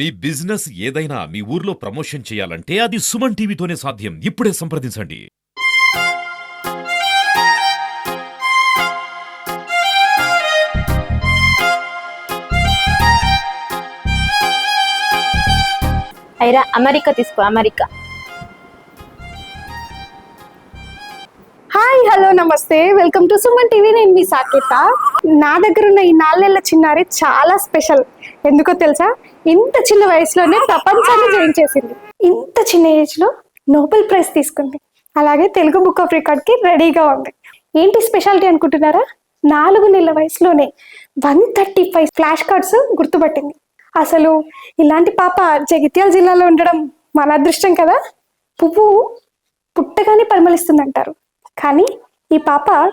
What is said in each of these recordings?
మీ business ఏదైనా మీ ఊర్లో promotion చేయాలంటే అది సుమన్ టీవీతోనే సాధ్యం. ఇప్పుడే సంప్రదించండి. ఐరా అమెరికా తీసుకో అమెరికా. హాయ్ హలో నమస్తే. Welcome to Suman TV. నేను మీ సాకేత. నా దగ్గర ఉన్న ఈ నాలుగేళ్ళ చిన్నారి చాలా స్పెషల్. ఎందుకో తెలుసా? ఇంత చిన్న వయసులోనే ప్రపంచాన్ని జయించేసింది. ఇంత చిన్న ఏజ్లో నోబెల్ ప్రైజ్ తీసుకుంది. అలాగే తెలుగు బుక్ ఆఫ్ రికార్డ్కి రెడీగా ఉంది. ఏంటి స్పెషాలిటీ అనుకుంటున్నారా? నాలుగు నెలల వయసులోనే one thirty five flash cards గుర్తుపట్టింది. అసలు ఇలాంటి పాప జగిత్యాల జిల్లాలో ఉండడం మన అదృష్టం కదా? పువ్వు పుట్టగానే పరిమళిస్తుందంటారు. కానీ ఈ పాప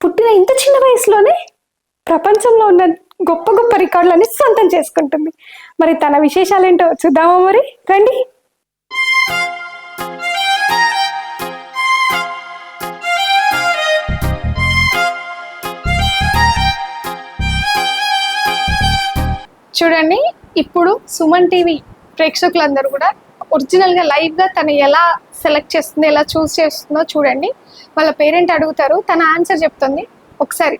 పుట్టిన ఇంత చిన్న వయసులోనే ప్రపంచంలో ఉన్న గొప్ప గొప్ప రికార్డులని సొంతం చేసుకుంటుంది. మరి తన విశేషాలేంటో చూద్దామా మరి? రండి. చూడండి ఇప్పుడు సుమన్ టీవీ ప్రేక్షకులందరూ కూడా ఒరిజినల్గా లైవ్గా తను ఎలా సెలెక్ట్ చేస్తుందో ఎలా చూస్ చేస్తుందో చూడండి. వాళ్ళ పేరెంట్ అడుగుతారు తన ఆన్సర్ చెప్తుంది. ఒకసారి.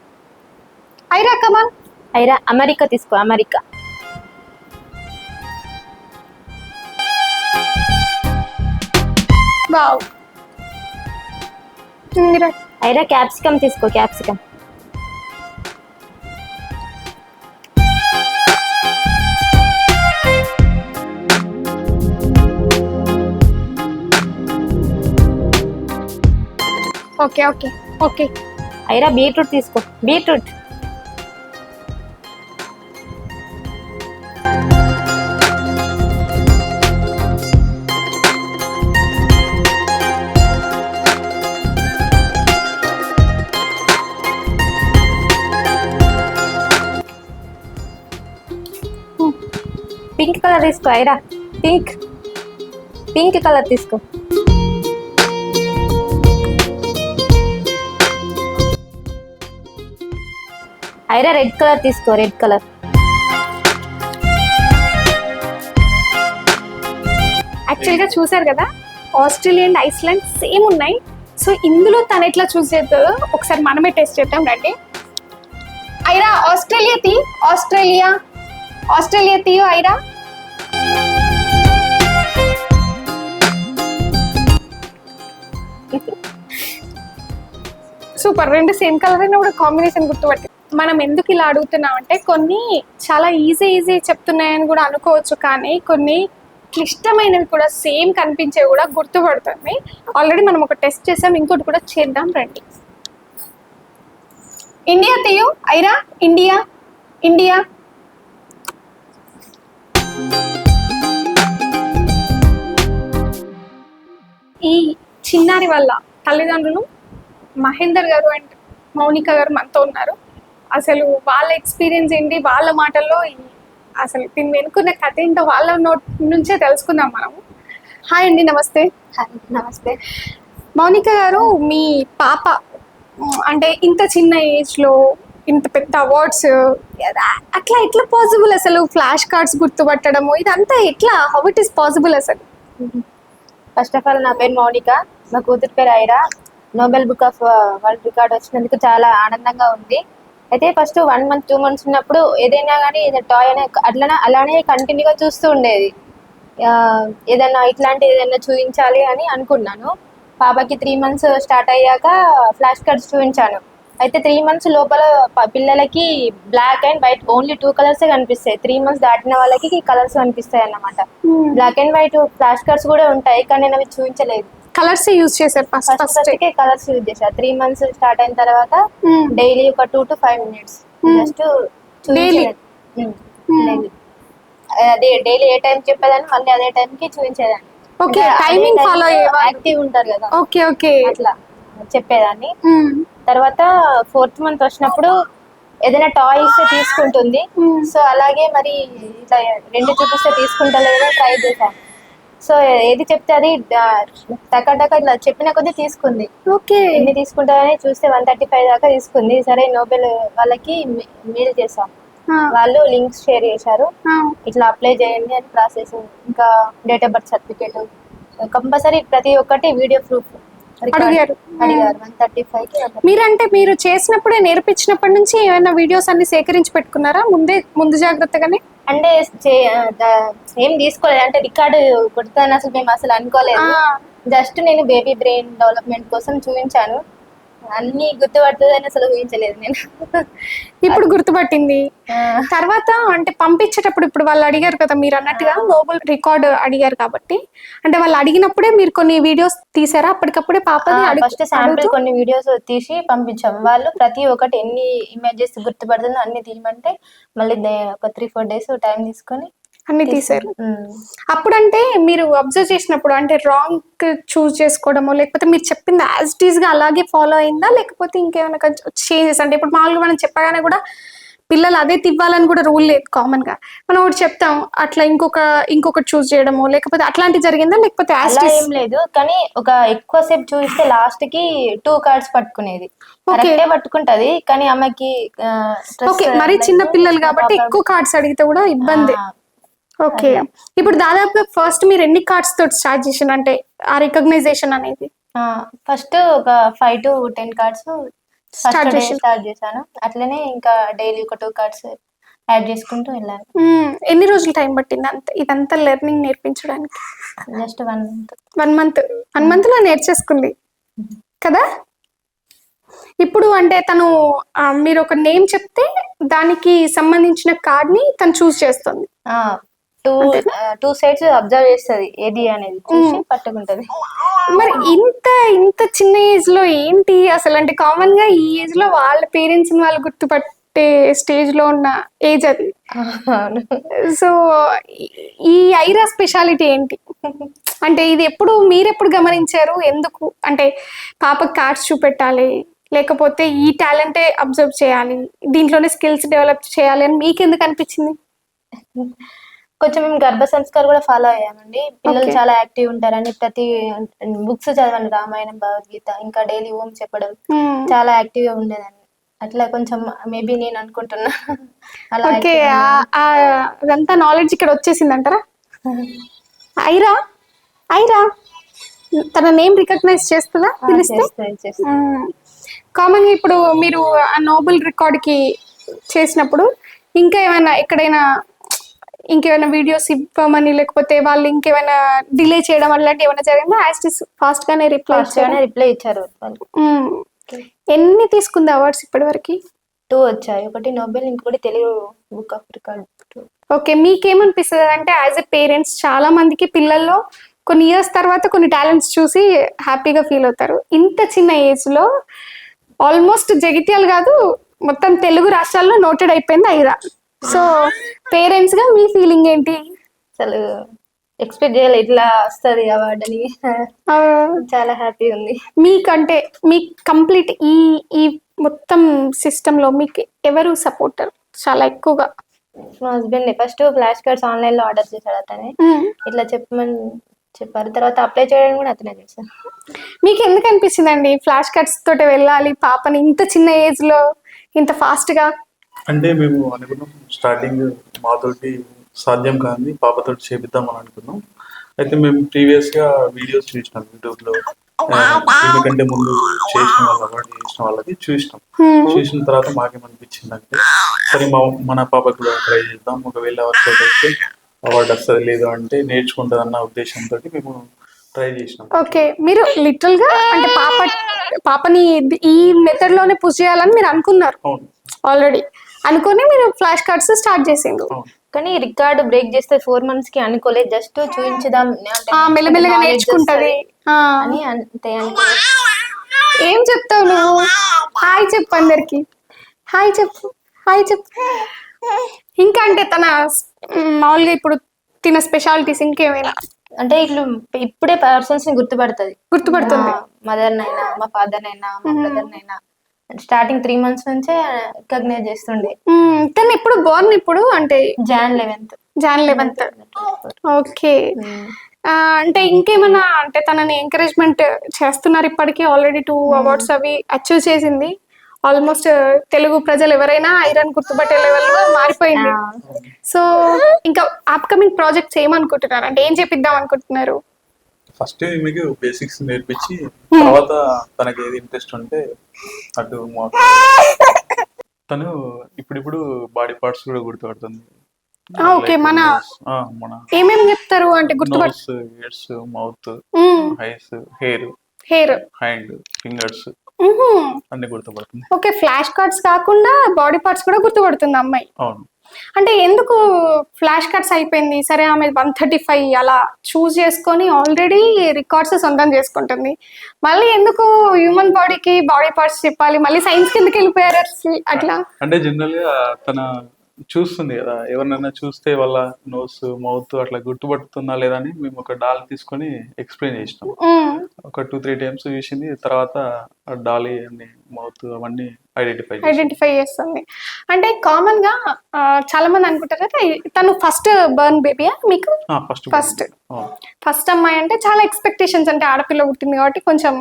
Aira come on Aira America తీసుకో అమెరికా. వావ్. మీరు ఐరా క్యాప్సికమ్ తీసుకో capsicum. Okay okay okay Aira beetroot తీసుకో. బీట్రూట్ పింక్ కలర్ తీసుకో ఐరా పింక్ పింక్ కలర్ తీసుకో. ఐరా రెడ్ కలర్ తీసుకో రెడ్ కలర్. యాక్చువల్గా చూసారు కదా ఆస్ట్రేలియా అండ్ ఐస్లాండ్ సేమ్ ఉన్నాయి. సో ఇందులో తను ఎట్లా చూస్ చేస్తుందో ఒకసారి మనమే టెస్ట్ చేద్దాం రండి. ఐరా ఆస్ట్రేలియా తీ ఆస్ట్రేలియా. ఆస్ట్రేలియా తీయో ఐరా. సూపర్ రెండు సేమ్ కలర్ అయినా కూడా కాంబినేషన్ గుర్తుపట్టి మనం ఎందుకు ఇలా అడుగుతున్నాం అంటే కొన్ని చాలా ఈజీ ఈజీ చెప్తున్నాయని కూడా అనుకోవచ్చు కానీ కొన్ని క్లిష్టమైనవి కూడా సేమ్ కనిపించేవి కూడా గుర్తుపడుతుంది. ఆల్రెడీ మనం ఒక టెస్ట్ చేసాం ఇంకోటి కూడా చేద్దాం రండి. ఇండియా తీయు ఐరా ఇండియా ఇండియా ఈ చిన్నారి వల్ల తల్లిదండ్రులు మహేందర్ గారు అండ్ మౌనిక గారు మనతో ఉన్నారు. అసలు వాళ్ళ ఎక్స్పీరియన్స్ ఏంటి? వాళ్ళ మాటల్లో అసలు దీని వెనుకున్న కథ ఏంటో వాళ్ళ నోట్ నుంచే తెలుసుకుందాం మనము హాయ్ అండి నమస్తే. నమస్తే. మౌనిక గారు మీ పాప అంటే ఇంత చిన్న ఏజ్లో ఇంత పెద్ద అవార్డ్స్ అట్లా ఎట్లా పాసిబుల్ అసలు ఫ్లాష్ కార్డ్స్ గుర్తుపట్టడము? ఇదంతా ఎట్లా? హౌ ఇట్ ఈస్ పాసిబుల్ అసలు? ఫస్ట్ ఆఫ్ ఆల్ నా పేరు మౌనిక. మా కూతురు పేరు Aira. Nobel book of world record వచ్చినందుకు చాలా ఆనందంగా ఉంది. అయితే first one month two months ఉన్నప్పుడు ఏదైనా కానీ టాయ్ అనే అట్లనే అలానే కంటిన్యూగా చూస్తూ ఉండేది. ఏదైనా ఇట్లాంటి ఏదైనా చూపించాలి అని అనుకున్నాను. పాపకి త్రీ మంత్స్ స్టార్ట్ అయ్యాక ఫ్లాష్ కార్డ్స్ చూపించాను అయితే త్రీ మంత్స్ లోపల పిల్లలకి black and white only two కలర్సే కనిపిస్తాయి. త్రీ మంత్స్ దాటిన వాళ్ళకి కలర్స్ కనిపిస్తాయి అన్నమాట black and white flash cards కూడా ఉంటాయి కానీ నేను అవి చూపించలేదు కలర్స్ యూజ్ చేశారు ఫస్ట్? ఫస్ట్ కలర్స్ యూజ్ చేసా త్రీ మంత్స్ స్టార్ట్ అయిన తర్వాత డైలీ ఒక two to five minutes just Daily? అదే డైలీ ఏ టైం చెప్పేదాన్ని మళ్ళీ అదే టైం కి చూపించేదాన్ని. Timing follow అయ్యేవాళ్ళు. యాక్టివ్ ఉంటారు కదా. ఓకే ఓకే అట్లా చెప్పేదాన్ని. తర్వాత ఫోర్త్ మంత్ వచ్చినప్పుడు ఏదైనా టాయ్ ఇస్తే తీసుకుంటుంది. Hmm. సో అలాగే మరి ఇట్లా రెండు చూపిస్తే తీసుకుంటా లేదా ట్రై చేశాను. సో ఏది చెప్తే అది టక టక ఇట్లా చెప్పిన కొద్దీ తీసుకుంది. ఓకే. ఎన్ని తీసుకుంటారని చూస్తే వన్ థర్టీ ఫైవ్ దాకా తీసుకుంది. సరే నోబెల్ వాళ్ళకి మెయిల్ చేసాం. వాళ్ళు లింక్స్ షేర్ చేశారు. ఇట్లా అప్లై చేయండి అని ప్రాసెస్ ఇంకా date of birth certificate. Compulsory ప్రతి ఒక్కటి వీడియో ప్రూఫ్. అడిగారు. మీరంటే మీరు చేసినప్పుడే నేర్పించినప్పటి నుంచి ఏమైనా వీడియోస్ అన్ని సేకరించి పెట్టుకున్నారా? ముందే ముందు జాగ్రత్తగానే? అంటే ఏం తీసుకోలేదు. అంటే రికార్డు కొడతాను అసలు మేము అసలు అనుకోలేదు. జస్ట్ నేను బేబీ బ్రెయిన్ డెవలప్మెంట్ కోసం చూపించాను. అన్ని గుర్తుపడుతుందని అసలు ఊహించలేదు నేను. ఇప్పుడు గుర్తుపట్టింది. తర్వాత అంటే పంపించేటప్పుడు ఇప్పుడు వాళ్ళు అడిగారు కదా మీరు అన్నట్టుగా నోబెల్ రికార్డ్ అడిగారు కాబట్టి. అంటే వాళ్ళు అడిగినప్పుడే మీరు కొన్ని వీడియోస్ తీసారా? అప్పటికప్పుడే అడుగు- ఫస్ట్ శాంపిల్ కొన్ని వీడియోస్ తీసి పంపించాం. వాళ్ళు ప్రతి ఒక్కటి ఎన్ని ఇమేజెస్ గుర్తుపడుతుందో అన్ని తీయమంటే మళ్ళీ ఒక త్రీ ఫోర్ డేస్ టైం తీసుకొని అన్ని తీసారు. అప్పుడంటే మీరు అబ్జర్వ్ చేసినప్పుడు అంటే రాంగ్ చూస్ చేసుకోవడమో లేకపోతే మీరు చెప్పింది యాజ్ టీజ్గా అలాగే ఫాలో అయిందా? లేకపోతే ఇంకేమైనా చేంజెస్ అంటే ఇప్పుడు మామూలుగా మనం చెప్పగానే కూడా పిల్లలు అదే తివ్వాలని కూడా రూల్ లేదు కామన్గా. మనం ఒకటి చెప్తాం అట్లా ఇంకొక ఇంకొకటి చూస్ చేయడమో లేకపోతే అట్లాంటి జరిగిందా? లేకపోతే అలా ఏం లేదు కానీ ఒక ఎక్కువ సేపు చూస్తే లాస్ట్కి టూ కార్డ్స్ పట్టుకునేది. కరెక్టే పట్టుకుంటది కానీ ఆమెకి ఓకే మరి చిన్న పిల్లలు కాబట్టి ఎక్కువ కార్డ్స్ అడిగితే కూడా ఇబ్బంది. ఓకే. ఇప్పుడు దాదాపుగా ఫస్ట్ మీరు ఎన్ని కార్డ్స్ తోటి స్టార్ట్ చేసిన అంటే ఆ రికగ్నైజేషన్ అనేది? ఫస్ట్ ఒక ఫైవ్ టు టెన్ కార్డ్స్ చేసి- స్టార్ట్ చేశాను. అట్లనే ఇంకా డైలీ ఒక టూ కార్డ్స్ యాడ్ చేసుకుంటూ వెళ్ళాను. ఎన్ని రోజులు టైం పట్టింది అంత? ఇదంతా లెర్నింగ్ నేర్పించడానికి. Just one month one month one మంత్లో నేర్చేసుకుంది. కదా? ఇప్పుడు అంటే తను మీరు ఒక నేమ్ చెప్తే దానికి సంబంధించిన కార్డ్ని తను చూస్ చేస్తుంది. టూ టూ సైడ్స్ అబ్జర్వ్ చేస్తుంది ఏది అనేది చూసి పట్టుకుంటది. మరి ఇంత ఇంత చిన్న ఏజ్లో ఏంటి? అసలు అంటే కామన్గా ఈ ఏజ్లో వాళ్ళ పేరెంట్స్ వాళ్ళు గుర్తుపట్టే స్టేజ్లో ఉన్న ఏజ్ అది. సో ఈ ఐరా స్పెషాలిటీ ఏంటి? అంటే ఇది ఎప్పుడు మీరెప్పుడు గమనించారు? ఎందుకు? అంటే పాపకి కార్డ్స్ చూపెట్టాలి లేకపోతే ఈ టాలెంటే అబ్జర్వ్ చేయాలి దీంట్లోనే స్కిల్స్ డెవలప్ చేయాలి అని మీకు ఎందుకు అనిపించింది? కొంచెం మేము గర్భ సంస్కార్ కూడా ఫాలో అయ్యామండి. పిల్లలు. చాలా యాక్టివ్ ఉంటారని ప్రతి బుక్స్ చదవండి రామాయణం భగవద్గీత ఇంకా డైలీ ఓం చెప్పడం. చాలా యాక్టివ్గా ఉండేదాన్ని అట్లా కొంచెం మేబీ నేను అనుకుంటున్నా. ఓకే అదంతా నాలెడ్జ్ ఇక్కడ వచ్చేసింది అంటారా ఐరా? ఐరా? తన నేమ్ రికగ్నైజ్ చేస్తుందా? పిలిస్తే. కామన్గా ఇప్పుడు మీరు ఆ నోబెల్ రికార్డ్కి చేసినప్పుడు ఇంకా ఏమైనా ఎక్కడైనా ఇంకేమైనా వీడియోస్ ఇవ్వమని లేకపోతే వాళ్ళు ఇంకేమైనా డిలే చేయడం అలాంటి ఏమైనా జరిగిందా? యాజ్ ఫాస్ట్ గానే రిప్లై గానే రిప్లై ఇచ్చారు వాళ్ళు. ఎన్ని తీసుకుంది అవార్డ్స్ ఇప్పటి వరకు టూ వచ్చాయి. ఒకటి నోబెల్ ఇంకొకటి Telugu book of record okay మీకేమనిపిస్తుంది అంటే యాజ్ ఎ పేరెంట్స్ చాలా మందికి పిల్లల్లో కొన్ని ఇయర్స్ తర్వాత కొన్ని టాలెంట్స్ చూసి హ్యాపీగా ఫీల్ అవుతారు. ఇంత చిన్న ఏజ్లో ఆల్మోస్ట్ జగిత్యాలు కాదు మొత్తం తెలుగు రాష్ట్రాల్లో నోటెడ్ అయిపోయింది ఐరా. సో పేరెంట్స్గా మీ ఫీలింగ్ ఏంటి? అసలు ఎక్స్పెక్ట్ చేయాలి ఇట్లా వస్తుంది అవార్డు అని. చాలా హ్యాపీ ఉంది. మీకంటే మీ కంప్లీట్ ఈ ఈ మొత్తం సిస్టమ్లో మీకు ఎవరు సపోర్టర్? చాలా ఎక్కువగా. మా హస్బెండ్ ఫస్ట్ ఫ్లాష్ కార్డ్స్ ఆన్లైన్లో ఆర్డర్ చేశాడు అతనే. ఇట్లా చెప్పమని చెప్పారు. తర్వాత అప్లై చేయడం కూడా అతనే చేశారు మీకు ఎందుకు అనిపించిందండి ఫ్లాష్ కట్స్ తోటి వెళ్ళాలి పాపని ఇంత చిన్న ఏజ్లో ఇంత ఫాస్ట్గా అంటే మేము అనుకున్నాం స్టార్టింగ్ మాతోటి సాధ్యం కాని పాపతోటి చేపిద్దామని అనుకున్నాం. అయితే మేము ప్రీవియస్గా వీడియోస్ చూసినాం యూట్యూబ్లో ఆ, ఎందుకంటే ముందు చేసిన వాళ్ళు అవార్డు చేసిన వాళ్ళకి చూసినాం. చూసిన తర్వాత మాకేమనిపించింది అంటే సరే మా మన పాపకు కూడా ట్రై చేద్దాం. ఒకవేళ వర్కౌట్ అయితే అవార్డు వస్తుంది లేదు అంటే నేర్చుకుంటుంది అన్న ఉద్దేశంతో మేము ట్రై చేసినాం. ఓకే. మీరు లిటరల్గా అంటే పాప పాపని ఈ మెథడ్లోనే పుష్ చేయాలని మీరు అనుకున్నారు. ఆల్రెడీ అనుకుని మీరు ఫ్లాష్ కార్డ్స్ స్టార్ట్ అవును. కానీ రికార్డు బ్రేక్ చేస్తే ఫోర్ మంత్స్కి అనుకోలేదు జస్ట్ చూపించుదాం మెల్లమెల్లగా నేర్చుకుంటది. అని అంతే ఏం చెప్తావు నువ్వు? హాయ్ చెప్పు అందరికి. హాయ్ చెప్పు హాయ్ చెప్పు. ఇంకా అంటే తన మ్, మామూలుగా ఇప్పుడు తిన స్పెషాలిటీస్ ఇంకేమైనా? అంటే ఇట్లు ఇప్పుడే పర్సన్స్ని గుర్తుపడుతుంది. గుర్తుపడుతుంది. మదర్ నైనా మా ఫాదర్ నైనా మా బ్రదర్ నైనా స్టార్టింగ్ త్రీ మంత్స్ నుంచే రికగ్నైజ్ చేస్తుండే. తను ఎప్పుడు బోర్న్ ఇప్పుడు? అంటే June eleventh June eleventh okay. అంటే ఇంకేమన్నా అంటే తనని ఎంకరేజ్మెంట్ చేస్తున్నారు ఇప్పటికీ? ఆల్రెడీ టూ అవార్డ్స్ అవి అచీవ్ చేసింది. ఆల్మోస్ట్ తెలుగు ప్రజలు ఎవరైనా ఐరన్ గుర్తుపట్టే లెవెల్లో మారిపోయింది. సో ఇంకా అప్కమింగ్ ప్రాజెక్ట్స్ ఏమనుకుంటున్నారు? అంటే ఏం చేపిద్దాం అనుకుంటున్నారు? ఫస్ట్ మీకు బేసిక్స్ నేర్పించి తర్వాత తనకి ఏది ఇంట్రెస్ట్ ఉంటే అటు తను ఇప్పుడిప్పుడు బాడీ పార్ట్స్ కూడా గుర్తుపడుతుంది. ఆ, okay, మన- మన ఏమేమి చెప్తారు అంటే గుర్తుపట్ nose ears mouth Hmm. Eyes hair hair hand fingers అన్ని గుర్తుపడుతుంది. ఓకే ఫ్లాష్ కార్డ్స్ కాకుండా బాడీ పార్ట్స్ కూడా గుర్తుపడుతుంది అమ్మాయి. అవును. అంటే ఎందుకు ఫ్లాష్ కార్డ్స్ అయిపోయింది? సరే ఆమె వన్ థర్టీ ఫైవ్ అలా చూస్ చేసుకొని ఆల్రెడీ రికార్డ్స్ సొంతం చేసుకుంటుంది. మళ్ళీ ఎందుకు హ్యూమన్ బాడీకి బాడీ పార్ట్స్ చెప్పాలి? మళ్ళీ సైన్స్ కిందకి వెళ్ళిపోయారు అట్లా? అంటే జనరల్గా తన చూస్తుంది కదా. ఎవరినైనా చూస్తే వాళ్ళ నోస్ మౌత్ అట్లా గుర్తుపడుతుందా లేదా అని మేము ఒక డాల్ తీసుకొని ఎక్స్ప్లెయిన్ చేసినాం. ఒక టూ త్రీ టైమ్స్ చూసింది. తర్వాత డాలీ అన్ని మౌత్ అవన్నీ ఐడెంటిఫై ఐడెంటిఫై చేస్తుంది. అంటే కామన్గా చాలా మంది అనుకుంటారు తను ఫస్ట్ బర్న్ బేబీయా మీకు? First First. ఫస్ట్ అమ్మాయి అంటే చాలా ఎక్స్పెక్టేషన్స్ అంటే ఆడపిల్ల పుట్టింది కాబట్టి కొంచెం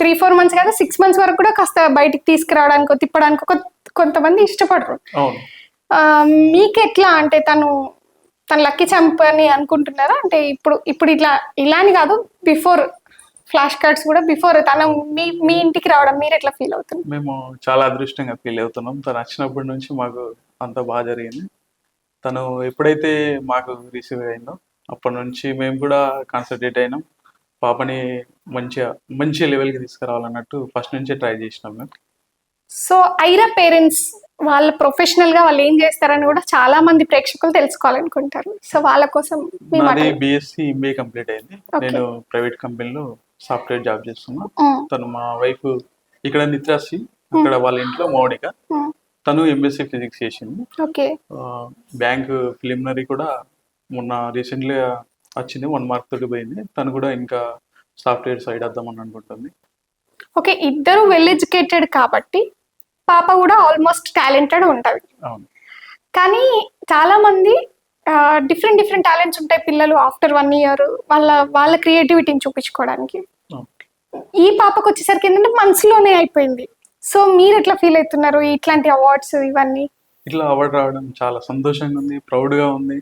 త్రీ ఫోర్ మంత్స్ కదా సిక్స్ మంత్స్ వరకు కూడా కాస్త బయటికి తీసుకురావడానికి తిప్పడానికి కొంతమంది ఇష్టపడరు. అవును ఆ, మీకు ఎట్లా అంటే తను తను లక్కీ చంపని అనుకుంటున్నారా? అంటే ఇప్పుడు ఇప్పుడు ఇట్లా ఇలా అని కాదు బిఫోర్ ఫ్లాష్ కార్డ్స్ కూడా బిఫోర్ తను మీ మీ ఇంటికి రావడం మీరు ఎట్లా ఫీల్ అవుతుంది మేము చాలా అదృష్టంగా ఫీల్ అవుతున్నాం. తను వచ్చినప్పటి నుంచి మాకు అంత బాగా జరిగింది. తను ఎప్పుడైతే మాకు రిసీవ్ అయిందో అప్పటి నుంచి మేము కూడా కాన్సన్ట్రేట్ అయినాం. పాపని మంచిగా మంచి లెవెల్కి తీసుకురావాలన్నట్టు ఫస్ట్ నుంచే ట్రై చేసినాం మేము. సో ఐరా పేరెంట్స్ వాళ్ళ ప్రొఫెషనల్గా వాళ్ళు ఏం చేస్తారని కూడా చాలా మంది ప్రేక్షకులు తెలుసుకోవాలనుకుంటారు. సో వాళ్ళ కోసం మీ మాట నాది బీఎస్సీ ఎంబీఏ కంప్లీట్ అయింది. నేను ప్రైవేట్ కంపెనీలో సాఫ్ట్వేర్ జాబ్ చేస్తున్నా. తను మా వైఫ్ ఇక్కడ నిత్రాసి అక్కడ వాళ్ళ ఇంట్లో మౌనిక. తను ఎంఎస్సీ ఫిజిక్స్ చేసింది. ఓకే. బ్యాంక్ ప్రిలిమినరీ కూడా మొన్న రీసెంట్లీ వచ్చింది. వన్ మార్క్ తోటి పోయింది. తను కూడా ఇంకా సాఫ్ట్వేర్ సైడ్ వద్దామని అనుకుంటుంది. ఓకే ఇద్దరు వెల్ ఎడ్యుకేటెడ్ కాబట్టి పాప కూడా ఆల్మోస్ట్ టాలెంటెడ్ ఉంటుంది. అవును. కానీ చాలా మంది డిఫరెంట్ డిఫరెంట్ టాలెంట్స్ ఉంటాయి పిల్లలు ఆఫ్టర్ వన్ ఇయర్ వాళ్ళ వాళ్ళ క్రియేటివిటీని చూపించుకోవడానికి. ఈ పాపకు వచ్చేసరికి ఏంటంటే మనసులోనే అయిపోయింది. సో మీరు ఎట్లా ఫీల్ అవుతున్నారు ఇట్లాంటి అవార్డ్స్ ఇవన్నీ? ఇట్లా అవార్డు రావడం చాలా సంతోషంగా ఉంది ప్రౌడ్గా ఉంది.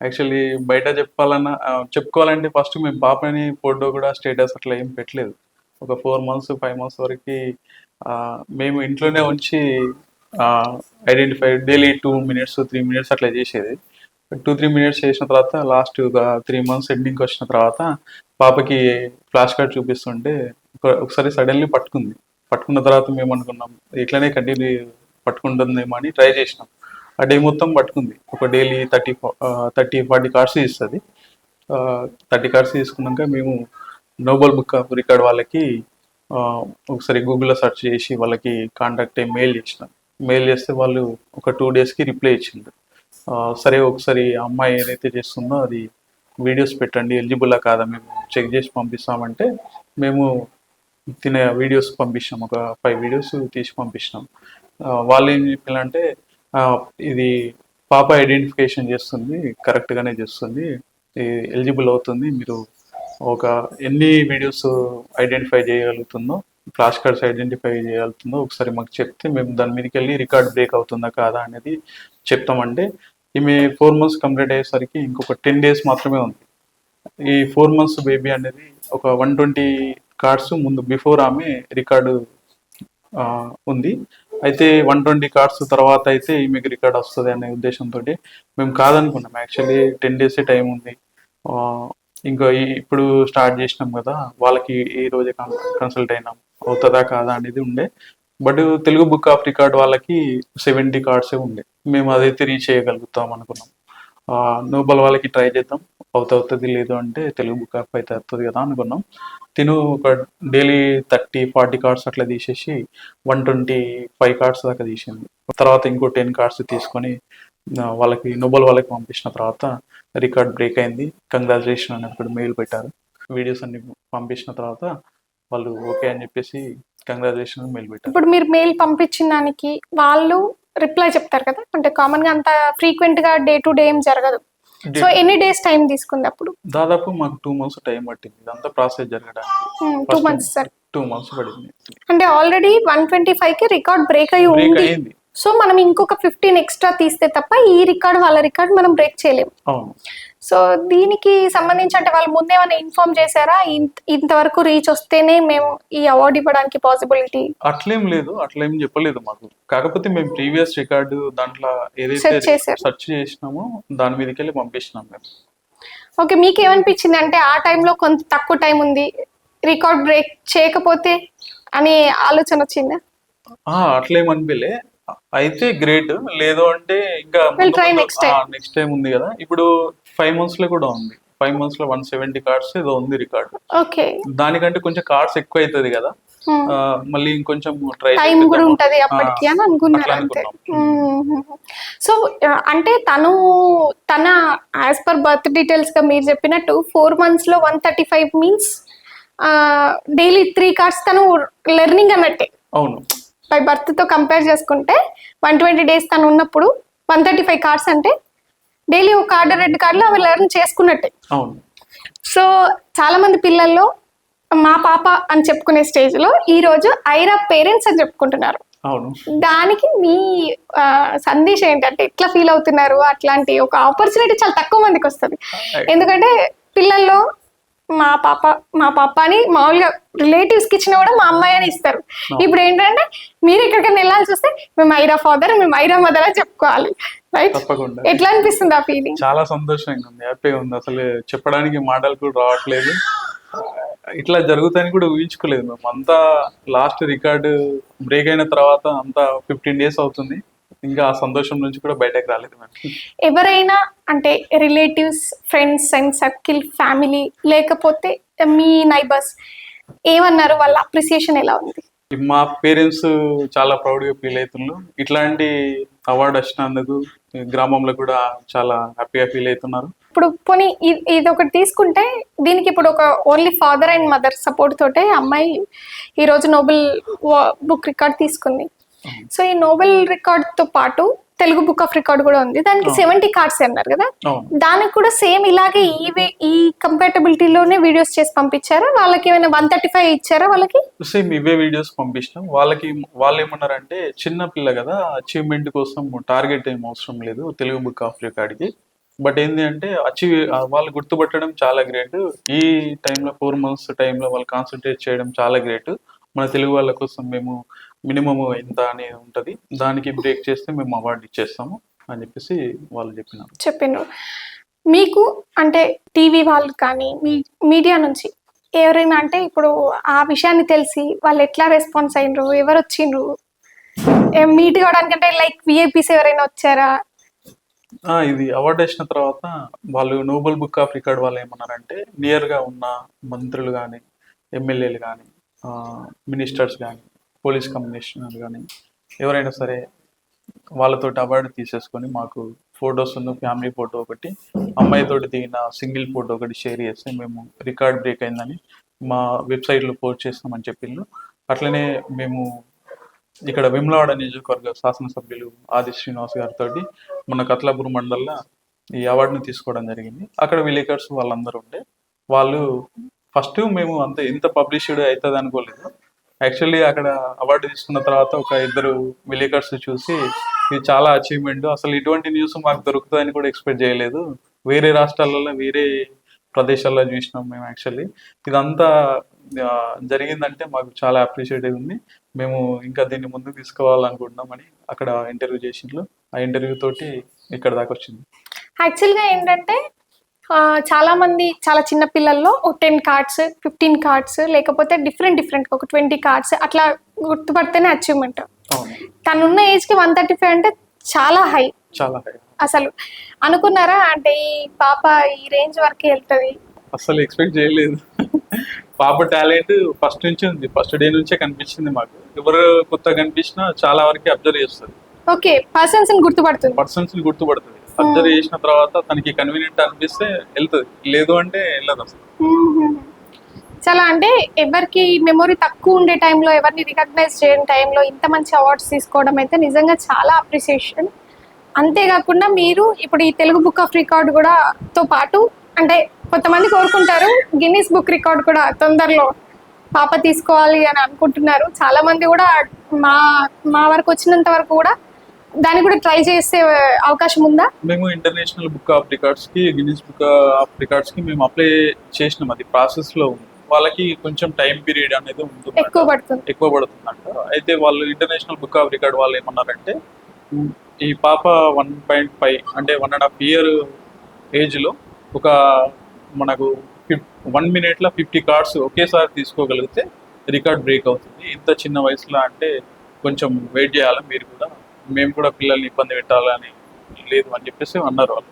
యాక్చువల్లీ బయట చెప్పాలన్నా చెప్పుకోవాలంటే ఫస్ట్ మేము పాపని ఫోటో కూడా స్టేటస్ అట్లా ఏం పెట్టలేదు. ఒక ఫోర్ మంత్స్ ఫైవ్ మంత్స్ వరకు మేము ఇంట్లోనే ఉంచి identify daily two minutes three minutes అట్లా చేసేది. టూ త్రీ మినిట్స్ చేసిన తర్వాత లాస్ట్ ఒక త్రీ మంత్స్ ఎండింగ్కి వచ్చిన తర్వాత పాపకి ఫ్లాష్ కార్డ్ చూపిస్తుంటే ఒకసారి సడన్లీ పట్టుకుంది. పట్టుకున్న తర్వాత మేము అనుకున్నాం ఇట్లనే కంటిన్యూ పట్టుకుంటుందేమో అని ట్రై చేసినాం. ఆ డే మొత్తం పట్టుకుంది. ఒక daily thirty thirty forty cards ఇస్తుంది థర్టీ కార్డ్స్ తీసుకున్నాక మేము నోబెల్ బుక్ ఆఫ్ రికార్డ్ వాళ్ళకి ఒకసారి గూగుల్లో సెర్చ్ చేసి వాళ్ళకి కాంటాక్ట్ అయ్యి మెయిల్ చేసిన మెయిల్ చేస్తే వాళ్ళు ఒక టూ డేస్కి రిప్లై ఇచ్చిండ్రు. సరే ఒకసారి అమ్మాయి ఏదైతే చేస్తుందో అది వీడియోస్ పెట్టండి ఎలిజిబుల్లా కాదా మేము చెక్ చేసి పంపిస్తామంటే మేము తినే వీడియోస్ పంపించాం ఒక ఫైవ్ వీడియోస్ తీసి పంపించినాం వాళ్ళు ఏం చెప్పారంటే ఇది పాప ఐడెంటిఫికేషన్ చేస్తుంది కరెక్ట్గానే చేస్తుంది ఎలిజిబుల్ అవుతుంది మీరు ఒక ఎన్ని వీడియోస్ ఐడెంటిఫై చేయగలుగుతుందో ఫ్లాష్ కార్డ్స్ ఐడెంటిఫై చేయగలుగుతుందో ఒకసారి మాకు చెప్తే మేము దాని మీదకి వెళ్ళి రికార్డ్ బ్రేక్ అవుతుందా కాదా అనేది చెప్తామంటే ఈమె ఫోర్ మంత్స్ కంప్లీట్ అయ్యేసరికి ఇంకొక టెన్ డేస్ మాత్రమే ఉంది. ఈ ఫోర్ మంత్స్ బేబీ అనేది ఒక వన్ ట్వంటీ కార్డ్స్ ముందు బిఫోర్ ఆమె రికార్డు ఉంది. అయితే వన్ ట్వంటీ కార్డ్స్ తర్వాత అయితే ఈమెకి రికార్డ్ వస్తుంది అనే ఉద్దేశంతో మేము కాదనుకున్నాం. యాక్చువల్లీ టెన్ డేసే టైం ఉంది. ఇంకా ఇప్పుడు స్టార్ట్ చేసినాం కదా వాళ్ళకి ఈ రోజే కన్సల్ట్ అయినాం. అవుతుందా కాదా అనేది ఉండే. But Telugu book of record వాళ్ళకి సెవెంటీ కార్డ్సే ఉండే. మేము అదైతే రీచ్ చేయగలుగుతాం అనుకున్నాం. నోబల్ వాళ్ళకి ట్రై చేద్దాం. అవుత అవుతుంది లేదు అంటే తెలుగు బుక్ ఆఫ్ అయితే అవుతుంది కదా అనుకున్నాం. తిను ఒక డైలీ థర్టీ ఫార్టీ కార్డ్స్ అట్లా తీసేసి వన్ ట్వంటీ ఫైవ్ కార్డ్స్ దాకా తీసింది. తర్వాత ఇంకో టెన్ కార్డ్స్ తీసుకొని వాళ్ళకి నోబల్ వాళ్ళకి పంపించిన తర్వాత రికార్డ్ బ్రేక్ అయింది. కంగ్రాచులేషన్ అని ఒకటి మెయిల్ పెట్టారు. వీడియోస్ అన్ని పంపించిన తర్వాత వాళ్ళు ఓకే అని చెప్పేసి కంగ్రాచులేషన్ మెయిల్ పెట్టారు. ఇప్పుడు మీరు మెయిల్ పంపించిన దానికి వాళ్ళు రిప్లై చెప్తారు కదా? అంటే కామన్గా అంత ఫ్రీక్వెంట్గా డే టు డే ఏం జరగదు. సో ఎన్ని డేస్ టైం తీసుకుంది అప్పుడు దాదాపు మాకు టూ మంత్స్ టైం పట్టింది. ఇదంతా ప్రాసెస్ జరగడానికి. Two months sir two months పడింది. అంటే ఆల్రెడీ వన్ ట్వంటీ ఫైవ్కి రికార్డ్ బ్రేక్ అయి బ్రేక్ ఉంది. సో మనం ఇంకొక ఫిఫ్టీన్ ఎక్స్ట్రా తీస్తే తప్ప ఈ రికార్డ్ వాళ్ళ రికార్డ్ మనం బ్రేక్ చేయలేము. సో దీనికి సంబంధించి అంటే వాళ్ళు ముందే ఏమైనా ఇన్ఫార్మ్ చేశారా? ఇంత- ఇంతవరకు రీచ్ వస్తేనే మేము ఈ అవార్డు ఇవ్వడానికి పాసిబిలిటీ అట్లేం లేదు అట్లేం చెప్పలేదు మాకు. కాకపోతే మేము ప్రీవియస్ రికార్డు దాంట్లో ఏదైతే. సెర్చ్ చేసినామో దాని మీదకి వెళ్ళి పంపించినాం మేము. ఓకే మీకు ఏమనిపించింది అంటే ఆ టైంలో కొంత తక్కువ టైం ఉంది. రికార్డ్ బ్రేక్ చేయకపోతే అని ఆలోచన వచ్చిందా? ఆ, అట్లేం అనిపించలే అయితే గ్రేట్. లేదు అంటే ఇంకా. నెక్స్ట్ టైం ఉంది కదా. ఇప్పుడు ఫైవ్ మంత్స్లో కూడా ఉంది. ఫైవ్ మంత్స్లో వన్ సెవెంటీ కార్డ్స్ ఏదో ఉంది రికార్డ్ ఓకే దానికంటే కొంచెం కార్డ్స్ ఎక్కువ అవుతుంది కదా ఆ, మళ్ళీ ఇంకొంచెం ట్రై టైం కూడా ఉంటది అప్పటికి అని అనుకున్నారు అంతే. సో అంటే తను తన యాజ్ పర్ బర్త్ డీటెయిల్స్గా మీరు చెప్పినట్టు ఫోర్ మంత్స్లో one thirty five means daily three cards తను లెర్నింగ్ అన్నట్టే. అవును. బై బర్త్తో కంపేర్ చేసుకుంటే వన్ ట్వంటీ డేస్ తను ఉన్నప్పుడు వన్ థర్టీ ఫైవ్ కార్డ్స్ అంటే డైలీ ఒక కార్డు రెండు కార్డులు అవి లెర్న్ చేసుకున్నట్టే. సో చాలా మంది పిల్లల్లో మా పాప అని చెప్పుకునే స్టేజ్లో ఈ రోజు ఐరా పేరెంట్స్ అని చెప్పుకుంటున్నారు. దానికి మీ సందేశం ఏంటంటే ఎట్లా ఫీల్ అవుతున్నారు? అట్లాంటి ఒక ఆపర్చునిటీ చాలా తక్కువ మందికి వస్తుంది. ఎందుకంటే పిల్లల్లో మా పాప మా పాప అని మామూలుగా రిలేటివ్స్కి ఇచ్చినా కూడా మా అమ్మాయి అని ఇస్తారు. ఇప్పుడు ఏంటంటే మీరు ఎక్కడికైనా వెళ్ళాల్సి వస్తే మేము ఐరా ఫాదర్ మేము ఐరా మదర్ అని చెప్పుకోవాలి. రైట్ తప్పకుండా. ఎట్లా అనిపిస్తుంది ఆ ఫీలింగ్ చాలా సంతోషంగా ఉంది. హ్యాపీగా ఉంది. అసలు చెప్పడానికి మాటలు కూడా రావట్లేదు. ఇట్లా జరుగుతాయని కూడా ఊహించుకోలేదు మేము. అంతా లాస్ట్ రికార్డు బ్రేక్ అయిన తర్వాత అంతా ఫిఫ్టీన్ డేస్ అవుతుంది. ఇంకా ఆ సంతోషం నుంచి కూడా బయటకు రాలేదు మేము ఎవరైనా అంటే relatives friends and circle family లేకపోతే మీ నైబర్స్ ఏమన్నారు? వాళ్ళ అప్రిసియేషన్ ఎలా ఉంది? మా పేరెంట్స్ చాలా ప్రౌడ్గా ఫీల్ అవుతున్నారు. ఇట్లాంటి అవార్డు వచ్చినందుకు గ్రామంలో కూడా చాలా హ్యాపీగా ఫీల్ అవుతున్నారు. ఇప్పుడు పోనీ ఇది ఒకటి తీసుకుంటే దీనికి ఇప్పుడు ఒక only father and mother support తోటే అమ్మాయి ఈరోజు నోబెల్ బుక్ రికార్డ్ తీసుకుంది. సో ఈ నోబెల్ రికార్డ్తో పాటు తెలుగు బుక్ ఆఫ్ రికార్డ్ కూడా ఉంది. దానికి సెవెంటీ కార్డ్స్ అన్నారు కదా? దానికి కూడా సేమ్ ఇలాగే ఈ ఈ కంపాటబిలిటీలోనే వీడియోస్ చేసి పంపించారా? వాళ్ళకి ఏమైనా వన్ థర్టీ ఫైవ్ ఇచ్చారా వాళ్ళకి? సేమ్ ఇవే వీడియోస్ పంపించినాం. వాళ్ళకి వాళ్ళు ఏమన్నారంటే చిన్న పిల్ల కదా అచీవ్మెంట్ కోసం టార్గెట్ ఏం అవసరం లేదు తెలుగు బుక్ ఆఫ్ రికార్డ్కి. బట్ ఏంటి అంటే అచీవ్ వాళ్ళు గుర్తుపట్టడం చాలా గ్రేట్. ఈ టైంలో ఫోర్ మంత్స్ టైంలో వాళ్ళు కాన్సన్ట్రేట్ చేయడం చాలా గ్రేట్. మన తెలుగు వాళ్ళ కోసం మేము మినిమం ఎంత అనేది ఉంటుంది దానికి బ్రేక్ చేస్తే మేము అవార్డు ఇచ్చేస్తాము అని చెప్పేసి వాళ్ళు చెప్పినారు. చెప్పిండ్రు మీకు అంటే టీవీ వాళ్ళు కానీ మీ మీడియా నుంచి ఎవరైనా అంటే ఇప్పుడు ఆ విషయాన్ని తెలిసి వాళ్ళు ఎట్లా రెస్పాన్స్ అయినరు ఎవరు వచ్చిండ్రు? మీట్ కావడానికి అంటే లైక్ విఐపీస్ ఎవరైనా వచ్చారా? ఇది అవార్డు వచ్చిన తర్వాత వాళ్ళు నోబెల్ బుక్ ఆఫ్ రికార్డ్ వాళ్ళు ఏమన్నారంటే నియర్గా ఉన్న మంత్రులు కానీ ఎమ్మెల్యేలు కానీ మినిస్టర్స్ కానీ పోలీస్ కమిషనర్ కానీ ఎవరైనా సరే వాళ్ళతో అవార్డు తీసేసుకొని మాకు ఫొటోస్ ఉన్న ఫ్యామిలీ ఫోటో ఒకటి. అమ్మాయితోటి దిగిన సింగిల్ ఫోటో ఒకటి షేర్ చేస్తే మేము రికార్డ్ బ్రేక్ అయిందని మా వెబ్సైట్లో పోస్ట్ చేస్తామని చెప్పిండ్రు అట్లనే మేము ఇక్కడ విమలవాడ నియోజకవర్గ శాసనసభ్యులు ఆది శ్రీనివాస్ గారితో మన కత్లాపూర్ మండలంలో ఈ అవార్డుని తీసుకోవడం జరిగింది. అక్కడ విలేకర్స్ వాళ్ళందరూ ఉండే. వాళ్ళు ఫస్ట్ మేము అంత ఎంత పబ్లిష్డ్ అవుతుంది అనుకోలేదు యాక్చువల్లీ అక్కడ అవార్డు తీసుకున్న తర్వాత ఒక ఇద్దరు విలేకర్స్ చూసి ఇది చాలా అచీవ్మెంట్ అసలు ఇటువంటి న్యూస్ మాకు దొరుకుతుందని కూడా ఎక్స్పెక్ట్ చేయలేదు. వేరే రాష్ట్రాలలో వేరే ప్రదేశాల్లో చూసినాం మేము యాక్చువల్లీ ఇదంతా జరిగిందంటే మాకు చాలా అప్రిషియేట్ ఉంది. మేము ఇంకా దీన్ని ముందుకు తీసుకోవాలనుకుంటున్నామని అక్కడ ఇంటర్వ్యూ చేసిండ్రు. ఆ ఇంటర్వ్యూ తోటి ఇక్కడ దాకా వచ్చింది. యాక్చువల్గా ఏంటంటే చాలా మంది చాలా చిన్న పిల్లల్లో టెన్ కార్డ్స్ ఫిఫ్టీన్ కార్డ్స్ లేకపోతే డిఫరెంట్ డిఫరెంట్ ఒక ట్వంటీ కార్డ్స్ అట్లా గుర్తుపడితేనే అచీవ్మెంట్. తనున్న ఏజ్కి వన్ థర్టీ ఫైవ్ అంటే చాలా హై. చాలా హై. అసలు అనుకున్నారా? అంటే ఈ పాప ఈ రేంజ్ వరకు వెళ్తుంది. అస్సలు ఎక్స్పెక్ట్ చేయలేదు. పాప టాలెంట్ ఫస్ట్ నుంచి ఉంది. ఫస్ట్ డే నుంచే కనిపించింది మాకు. ఎవరు కొత్త కనిపించినా చాలా వరకు అబ్జర్వ్ చేస్తుంది. ఓకే పర్సన్స్ గుర్తుపడుతుంది. పర్సన్స్ గుర్తుపడుతుంది. సర్జరీ చేసిన తర్వాత తనకి కన్వీనియంట్ అనిపిస్తే వెళ్తుంది. లేదు అంటే వెళ్ళదు అసలు. చాలా అంటే ఎవరికి మెమొరీ తక్కువ ఉండే టైంలో ఎవరిని రికగ్నైజ్ చేయని టైంలో ఇంత మంచి అవార్డ్స్ తీసుకోవడం అయితే నిజంగా చాలా అప్రిసియేషన్ అంతేకాకుండా మీరు ఇప్పుడు ఈ తెలుగు బుక్ ఆఫ్ రికార్డ్ కూడా తో పాటు అంటే కొంతమంది కోరుకుంటారు గిన్నీస్ బుక్ రికార్డ్ కూడా తొందరలో పాప తీసుకోవాలి అని అనుకుంటున్నారు. చాలా మంది కూడా మా మా వరకు వచ్చినంత వరకు కూడా దాన్ని కూడా ట్రై చేసే అవకాశం ఉందా? మేము ఇంటర్నేషనల్ బుక్ ఆఫ్ రికార్డ్స్కి గిన్నీస్ బుక్ ఆఫ్ రికార్డ్స్కి మేము అప్లై చేసినాం. అది ప్రాసెస్లో ఉంది. వాళ్ళకి కొంచెం టైం పీరియడ్ అనేది ఉంటుంది ఎక్కువ పడుతుంది. ఎక్కువ పడుతుందంట. అయితే వాళ్ళు ఇంటర్నేషనల్ బుక్ ఆఫ్ రికార్డ్ వాళ్ళు ఏమన్నారంటే ఈ పాప వన్ పాయింట్ ఫైవ్ అంటే వన్ అండ్ హాఫ్ ఇయర్ ఏజ్లో ఒక మనకు వన్ మినిట్లో ఫిఫ్టీ కార్డ్స్ ఒకేసారి తీసుకోగలిగితే రికార్డ్ బ్రేక్ అవుతుంది. ఇంత చిన్న వయసులో అంటే కొంచెం వెయిట్ చేయాలి. మీరు కూడా మేము కూడా పిల్లల్ని ఇబ్బంది పెట్టాలని లేదు అని చెప్పేసి అన్నారు వాళ్ళు.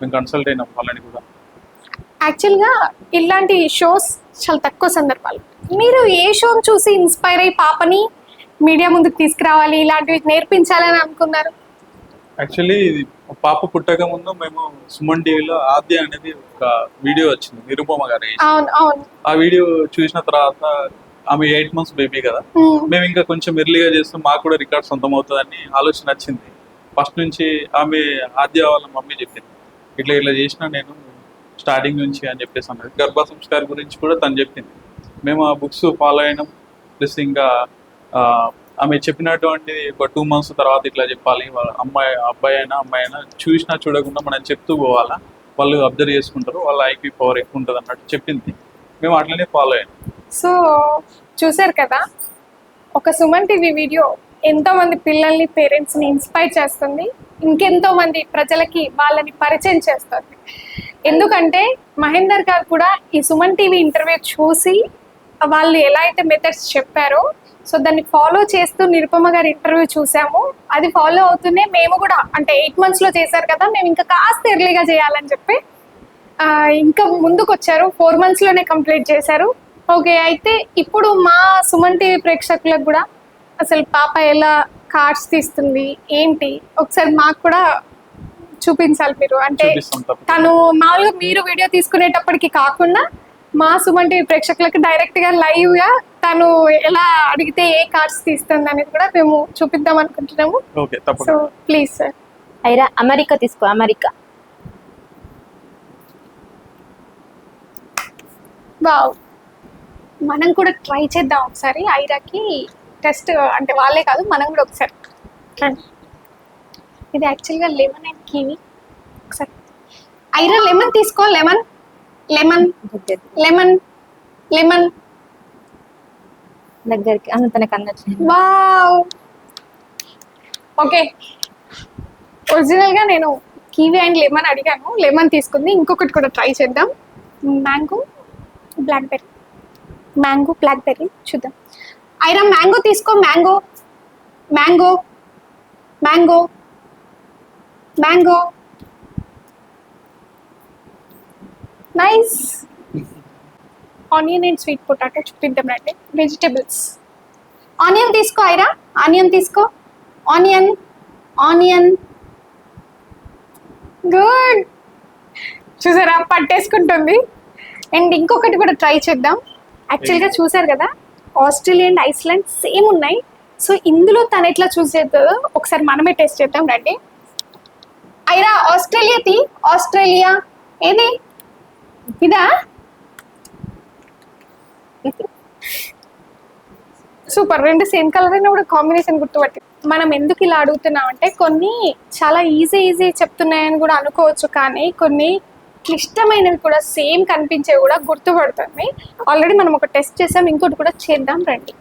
మేము కన్సల్ట్ అయినాం వాళ్ళని కూడా. యాక్చువల్గా ఇలాంటి షోస్ చాలా తక్కువ సందర్భాలు. మీరు ఏ షోని చూసి ఇన్స్పైర్ అయ్యి పాపని మీడియా ముందుకు తీసుకురావాలి ఇలాంటివి నేర్పించాలని అనుకున్నారు? యాక్చువల్లీ పాప పుట్టక ముందు మేము సుమన్ టీవీలో ఆద్య అనేది ఒక వీడియో వచ్చింది నిరుపమ గారు. అవును అవును. ఆ వీడియో చూసిన తర్వాత ఆమె ఎయిట్ మంత్స్ బేబీ కదా. ఉమ్. మేము ఇంకా కొంచెం ఎర్లీగా చేస్తే మాకు కూడా రికార్డ్ సొంతం అవుతుందని ఆలోచన వచ్చింది ఫస్ట్ నుంచి ఆమె ఆద్య వాళ్ళ మమ్మీ చెప్పింది. ఇట్లా ఇట్లా చేసిన నేను స్టార్టింగ్ నుంచి అని చెప్పేసి అన్నది. గర్భ సంస్కారం గురించి కూడా తను చెప్పింది. మేము ఆ బుక్స్ ఫాలో అయినాం. ప్లస్ ఇంకా ఆమె చెప్పినటువంటి ఒక టూ మంత్స్ తర్వాత ఇట్లా చెప్పాలి. వాళ్ళ అమ్మాయి అబ్బాయి అయినా అమ్మాయి అయినా చూసినా చూడకుండా మనం చెప్తూ పోవాలా? వాళ్ళు అబ్జర్వ్ చేసుకుంటారు. వాళ్ళ ఐక్యూ పవర్ ఎక్కువ ఉంటుంది అన్నట్టు చెప్పింది. మేము అట్లనే ఫాలో అయినాం. సో చూసారు కదా? ఒక సుమన్ టీవీ వీడియో ఎంతోమంది పిల్లల్ని పేరెంట్స్ని ఇన్స్పైర్ చేస్తుంది. ఇంకెంతో మంది ప్రజలకి వాళ్ళని పరిచయం చేస్తుంది. ఎందుకంటే మహేందర్ గారు కూడా ఈ సుమన్ టీవీ ఇంటర్వ్యూ చూసి వాళ్ళు ఎలా అయితే మెథడ్స్ చెప్పారో సో దాన్ని ఫాలో చేస్తూ నిరుపమ గారి ఇంటర్వ్యూ చూసాము. అది ఫాలో అవుతూనే మేము కూడా అంటే ఎయిట్ మంత్స్లో చేశారు కదా మేము ఇంకా కాస్త ఎర్లీగా చేయాలని చెప్పి ఇంకా ముందుకు వచ్చారు ఫోర్ మంత్స్లోనే కంప్లీట్ చేశారు. ఓకే అయితే ఇప్పుడు మా సుమన్ టీవీ ప్రేక్షకులకు కూడా అసలు పాప ఎలా కార్డ్స్ తీస్తుంది ఏంటి? ఒకసారి మాకు కూడా చూపించాలి మీరు. అంటే తను మామూలుగా మీరు వీడియో తీసుకునేటప్పటికి కాకుండా మా సుమన్ టీవీ ప్రేక్షకులకు డైరెక్ట్గా లైవ్గా తను ఎలా అడిగితే ఏ కార్డ్స్ తీస్తుంది అనేది కూడా మేము చూపిద్దాం అనుకుంటున్నాము. Okay so please sir. Aira America తీసుకో అమెరికా. వావ్. మనం కూడా ట్రై చేద్దాం ఒకసారి. ఐరాకి టెస్ట్ అంటే వాళ్ళే కాదు మనం కూడా ఒకసారి రండి. ఇది యాక్చువల్గా లెమన్ అండ్ కివి ఒకసారి. ఐరా లెమన్ తీసుకో లెమన్ లెమన్ లెమన్ లెమన్ దగ్గరికి అన్న తనకు అందట్లేదు. వావ్ ఓకే ఒరిజినల్గా నేను కివి అండ్ లెమన్ అడిగాను. లెమన్ తీసుకుంది. ఇంకొకటి కూడా ట్రై చేద్దాం. మ్యాంగో బ్లాక్బెర్రీ మ్యాంగో బ్లాక్బెర్రీ చూద్దాం. ఐరా మ్యాంగో తీసుకో mango. Mango. Mango. Mango. Nice. Onion and sweet potato చూపిద్దాం రండి. వెజిటేబుల్స్. ఆనియన్ తీసుకో ఐరా. ఆనియన్ తీసుకో. ఆనియన్. ఆనియన్. గుడ్. చూసారా? పట్టేసుకుంటుంది. అండ్ ఇంకొకటి కూడా ట్రై చేద్దాం. యాక్చువల్గా చూసారు కదా ఆస్ట్రేలియా అండ్ ఐస్లాండ్ సేమ్ ఉన్నాయి. సో ఇందులో తను ఎట్లా చూస్ చేస్తుందో ఒకసారి మనమే టెస్ట్ చేద్దాం రండి. ఐరా ఆస్ట్రేలియా తీ ఆస్ట్రేలియా ఏది? ఇదా? సూపర్ రెండు సేమ్ కలర్ అయినా కూడా కాంబినేషన్ గుర్తుపట్టి మనం ఎందుకు ఇలా అడుగుతున్నాం అంటే కొన్ని చాలా ఈజీ ఈజీ చెప్తున్నాయని కూడా అనుకోవచ్చు కానీ కొన్ని క్లిష్టమైనవి కూడా సేమ్ కనిపించేవి కూడా గుర్తుపడుతుంది. ఆల్రెడీ మనం ఒక టెస్ట్ చేసాం ఇంకోటి కూడా చేద్దాం రండి.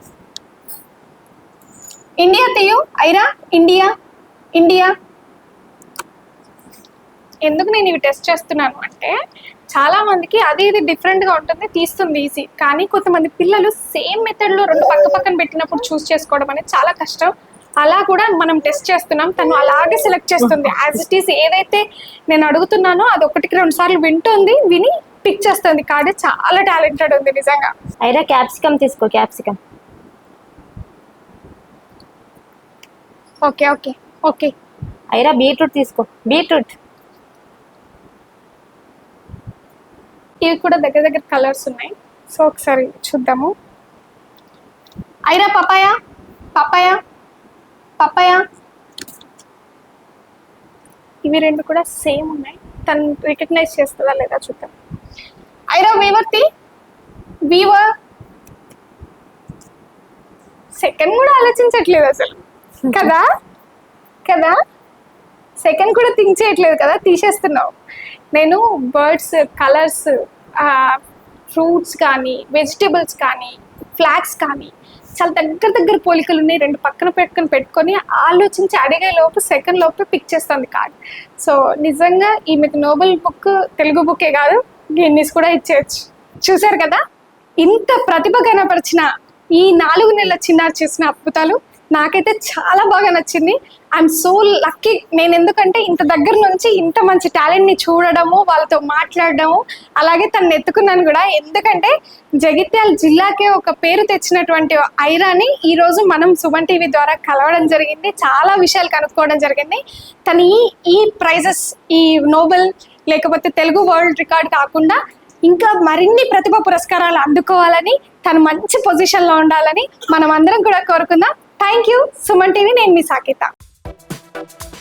ఇండియా తీయు ఐరా ఇండియా ఇండియా ఎందుకు నేను ఇవి టెస్ట్ చేస్తున్నాను అంటే చాలా మందికి అది ఇది డిఫరెంట్గా ఉంటుంది తీస్తుంది ఈజీ కానీ కొంతమంది పిల్లలు సేమ్ మెథడ్లో రెండు పక్క పక్కన పెట్టినప్పుడు చూస్ చేసుకోవడం అనేది చాలా కష్టం. అలా కూడా మనం టెస్ట్ చేస్తున్నాం. తను అలాగే సెలెక్ట్ చేస్తుంది. యాజ్ ఇట్ ఈస్ ఏదైతే నేను అడుగుతున్నానో అది ఒకటికి రెండు సార్లు వింటుంది విని పిక్ చేస్తుంది. కార్డు చాలా టాలెంటెడ్ ఉంది నిజంగా. ఐరా క్యాప్సికమ్ తీసుకో capsicum okay okay okay. Aira beetroot తీసుకో. బీట్రూట్. ఇవి కూడా దగ్గర దగ్గర కలర్స్ ఉన్నాయి. సో ఒకసారి చూద్దాము. Aira papaya papaya. పపాయ. ఇవి రెండు కూడా సేమ్ ఉన్నాయి. తను రికగ్నైజ్ చేస్తుందా లేదా చూద్దాం. ఐరా వీవర్తి వీవర్. సెకండ్ కూడా ఆలోచించట్లేదు అసలు. కదా? కదా? సెకండ్ కూడా థింక్ చేయట్లేదు కదా? తీసేస్తున్నావు. నేను బర్డ్స్ కలర్స్ ఫ్రూట్స్ కానీ వెజిటేబుల్స్ కానీ ఫ్లాగ్స్ కానీ చాలా దగ్గర దగ్గర పోలికలు ఉన్నాయి. రెండు పక్కన పెట్టుకొని పెట్టుకొని ఆలోచించి అడిగే లోపు సెకండ్ లోపు పిక్ చేస్తుంది కార్డ్ సో నిజంగా ఈమెకు నోబెల్ బుక్ తెలుగు బుక్కే కాదు గిన్నీస్ కూడా ఇచ్చేయచ్చు. చూశారు కదా? ఇంత ప్రతిభ కనపరిచిన ఈ నాలుగు నెలల చిన్నారు చేసిన అద్భుతాలు నాకైతే చాలా బాగా నచ్చింది. ఐఎమ్ సో లక్కీ నేను ఎందుకంటే ఇంత దగ్గర నుంచి ఇంత మంచి టాలెంట్ని చూడడము వాళ్ళతో మాట్లాడడము అలాగే తను ఎత్తుకున్నాను కూడా. ఎందుకంటే జగిత్యాల జిల్లాకే ఒక పేరు తెచ్చినటువంటి ఐరాని ఈ రోజు మనం సుమన్ టీవీ ద్వారా కలవడం జరిగింది. చాలా విషయాలు కనుక్కోవడం జరిగింది. తను ఈ ఈ ప్రైజెస్ ఈ నోబెల్ లేకపోతే తెలుగు వరల్డ్ రికార్డ్ కాకుండా ఇంకా మరిన్ని ప్రతిభ పురస్కారాలు అందుకోవాలని తను మంచి పొజిషన్లో ఉండాలని మనం అందరం కూడా కోరుకుందాం. థ్యాంక్ యూ సుమన్ టీవీ నేను మీ సాకిత. Música